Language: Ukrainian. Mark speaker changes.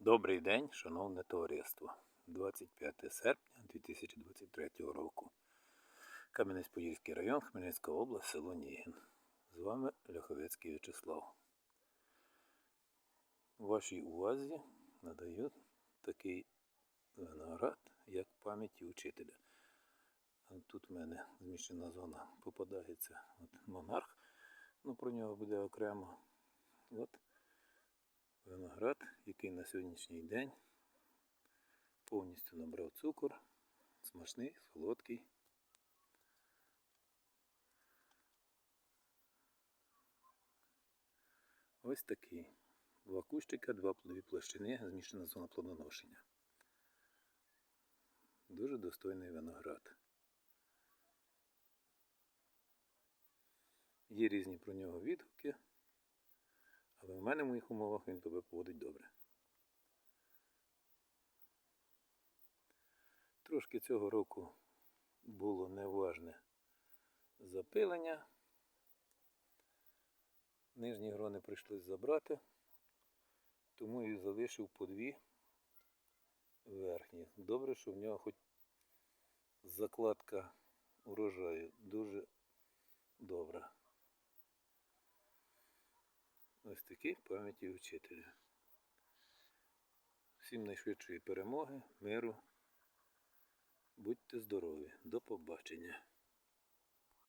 Speaker 1: Добрий день, шановне товариство. 25 серпня 2023 року. Кам'янець-Подільський район, Хмельницька область, село Нігін. З вами Ляховецький В'ячеслав. Вашій увазі надаю такий виноград, як пам'яті учителя. Тут в мене зміщена зона попадається от монарх, ну про нього буде окремо. От виноград, який на сьогоднішній день повністю набрав цукор, смачний, солодкий. Ось такий. Два кущика, два плодові площини, зміщена зона плодоношення. Дуже достойний виноград. Є різні про нього відгуки, але в мене в моїх умовах він тебе поводить добре. Трошки цього року було неважне запилення. Нижні грони прийшлось забрати, тому і залишив по дві верхні. Добре, що в нього хоч закладка урожаю дуже Ось такі пам'яті вчителя. Всім найшвидшої перемоги, миру. Будьте здорові. До побачення.